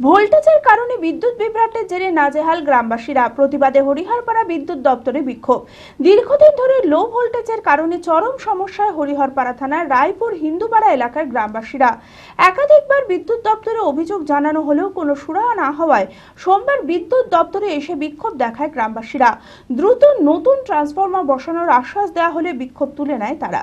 ভোল্টেজের কারণে বিদ্যুৎ বিভ্রাটের জেরে নাজেহাল গ্রামবাসীরা। প্রতিবাদে হরিহরপাড়া বিদ্যুৎ দপ্তরে বিক্ষোভ। দীর্ঘদিন ধরে লো ভোল্টেজের কারণে চরম সমস্যায় হরিহরপাড়া থানার রায়পুর হিন্দুপাড়া এলাকার গ্রামবাসীরা। একাধিকবার বিদ্যুৎ দপ্তরে অভিযোগ জানানো হলেও কোনো সুরাহা না হওয়ায় সোমবার বিদ্যুৎ দপ্তরে এসে বিক্ষোভ দেখায় গ্রামবাসীরা। দ্রুত নতুন ট্রান্সফরমার বসানোর আশ্বাস দেওয়া হলে বিক্ষোভ তুলে নেয় তারা।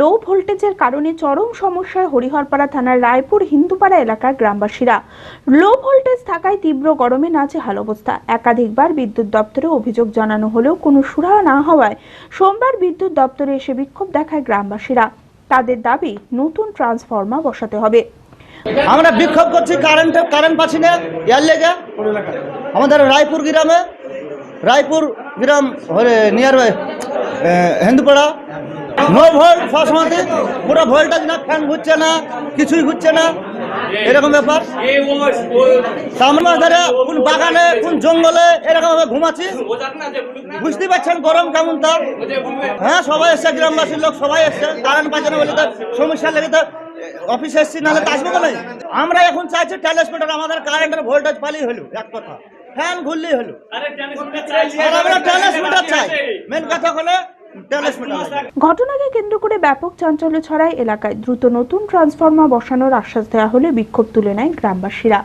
লো ভোল্টেজের কারণে চরম সমস্যায় হরিহরপাড়া থানার রায়পুর হিন্দুপাড়া এলাকার গ্রামবাসীরা। লো ভোল্টেজ থাকায় তীব্র গরমে নাচেহাল অবস্থা। একাধিকবার বিদ্যুৎ দপ্তরে অভিযোগ জানানো হলেও কোনো সুরাহা না হওয়ায় সোমবার বিদ্যুৎ দপ্তরে এসে বিক্ষোভ দেখায় গ্রামবাসীরা। তাদের দাবি, নতুন ট্রান্সফর্মার বসাতে হবে। আমরা বিক্ষোভ করছি কারেন্ট কারেন্ট পাচ্ছি না, ইয়ার লেগে। আমাদের রায়পুর গ্রামে, রায়পুর গ্রাম নিয়ার হিন্দুপাড়া নো ভোল্ট সবসময় পুরো ভোল্টেজ না ফ্যান ঘুরছে না কিছুই ঘুরছে না। এরকম ব্যাপার। সামনে ধরে কোন বাগানে কোন জঙ্গলে এরকম ভাবে ঘুমাচ্ছি? বুঝতে পারছেন গরম কেমন তার? হ্যাঁ সবাই এসছে গ্রামবাসীর লোক সবাই এসছে। কারেন্ট পাচ্ছে না বলে তো সমস্যা লেগে তো অফিসে এসছি নাহলে তো আসব বলে আমরা এখন চাইছি ট্রান্সমিটার আমাদের কারেন্টের ভোল্টেজ পালি হলো এক কথা। ফ্যান ঘুরলেই হলো। আমরা ট্রান্সমিটার চাই। মেন কথা হলো ঘটনাকে কেন্দ্র করে ব্যাপক চাঞ্চল্য ছড়ায় এলাকায় দ্রুত নতুন ট্রান্সফরমার বসানোর আশ্বাস দেওয়া হলে বিক্ষোভ তুলে নেয় গ্রামবাসীরা।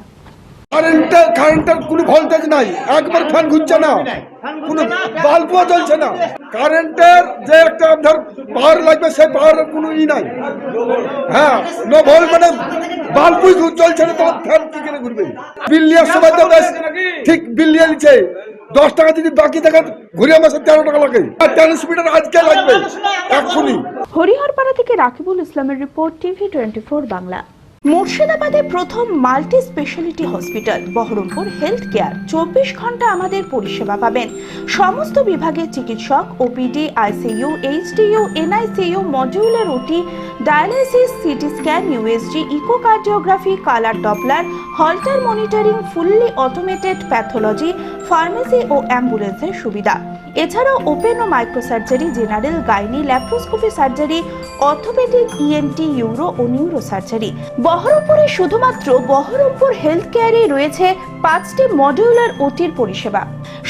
কারেন্টের কারেন্টের কোনো ভোল্টেজ নাই। একবার ফ্যান ঘুরছে না। কোনো বাল্বও জ্বলছে না। কারেন্টের যে একটা ধর পাওয়ার লাগবে সেই পাওয়ারের কোনো ই নাই। হ্যাঁ নো ভোল মানে বাল্বই চলছে না তোমার ফ্যান কি করে ঘুরবে? বিল সময় তো বেশ ঠিক বিল নিয়ে নিচ্ছে দশ টাকা যদি বাকি থাকে ঘুরে মাসে তেরো টাকা লাগে। ট্রান্সমিটার আজকে লাগবে এক্ষুনি। হরিহরপাড়া থেকে রাকিবুল ইসলামের রিপোর্ট টিভি টোয়েন্টি বাংলা। মুর্শিদাবাদে প্রথম multi speciality hospital Baharampur health care. চব্বিশ ঘণ্টা আমাদের পরিষেবা পাবেন। সমস্ত বিভাগের চিকিৎসক OPD ICU HDU NICU modular OT dialysis CT scan USG echocardiography colour Doppler Holter monitoring fully automated pathology, pharmacy ও অ্যাম্বুলেন্সের সুবিধা। এছাড়াও ওপেন ও microsurgery, general gynae, laparoscopy surgery, orthopaedic ENT uro ও নিউরো সার্জারি বহরমপুরে শুধুমাত্র বহরমপুর হেলথ কেয়ারে রয়েছে পাঁচটি modular ওটির পরিষেবা।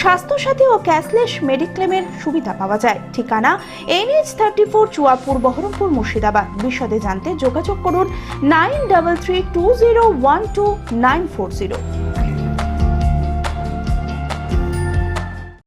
স্বাস্থ্যসাথী ও cashless মেডিক্লেমের সুবিধা পাওয়া যায়। ঠিকানা NH thirty four Chuapur Baharampur Murshidabad. বিশদে জানতে যোগাযোগ করুন nine double three two zero one two nine four zero.